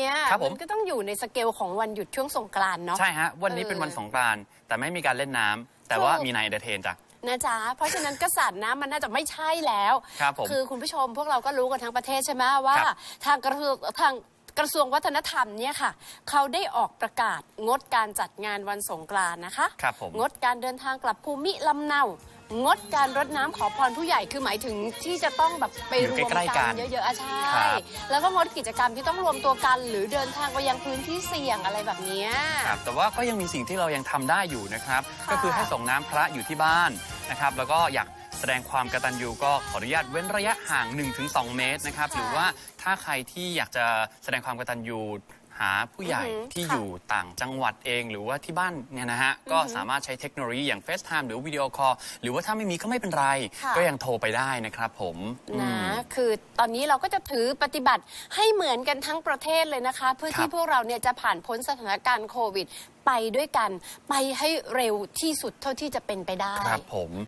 เนี่ยครับผม นก็ต้องอยู่ในสเกลของวันหยุดช่วงสงกรานต์เนาะ ใช่ฮะ วันนี้เออเป็นวันสงกรานต์แต่ไม่มีการเล่นน้ำแต่ว่าถูก มีนายเอนเตอร์เทนจ้ะ นะจ๊ะ เพราะฉะนั้นกระสาดน้ำมันน่าจะไม่ใช่แล้วครับผมคือคุณผู้ชมพวกเราก็รู้กันทั้งประเทศใช่ไหมว่า ครับทางกระทรวงทางกระทรวงวัฒนธรรมเนี่ยค่ะ เขาได้ออกประกาศงดการจัดงานวันสงกรานต์นะคะ ครับผมงดการเดินทางกลับภูมิลำเนา งดการรดน้ำขอพรผู้ใหญ่คือหมายถึงที่จะต้องแบบไปอยู่รวมใกล้ๆกักันนเยอะๆอะใช่ครับ แล้วก็งดกิจกรรมที่ต้องรวมตัวกัน หรือเดินทางไปยังพื้นที่เสี่ยงอะไรแบบเนี้ย ครับแต่ว่าก็ยังมีสิ่งที่เรายังทำได้อยู่นะครับ ค่ะ ก็คือให้ส่งน้ำพระอยู่ที่บ้านนะครับ แล้วก็อยากแสดงความกตัญญูก็ขออนุญาตเว้นระยะห่าง 1-2 เมตรนะครับ หรือว่าถ้าใครที่อยากจะแสดงความกตัญญู หาผู้ใหญ่อือหือที่ค่ะอยู่ต่างจังหวัดเอง หรือว่าที่บ้านเนี่ยนะฮะ ก็สามารถใช้เทคโนโลยีอย่าง FaceTime หรือวิดีโอคอลหรือว่าถ้าไม่มีก็ไม่เป็นไร ค่ะ ก็ยังโทรไปได้นะครับผมอืนะม คือตอนนี้เราก็จะถือปฏิบัติให้เหมือนกันทั้งประเทศเลยนะคะ เพื่อครัที่บพวกเราเนี่ยจะผ่านพ้นสถานการณ์โควิด ไปด้วยกัน ไปให้เร็วที่สุดเท่าที่จะเป็นไปได้ ครับผม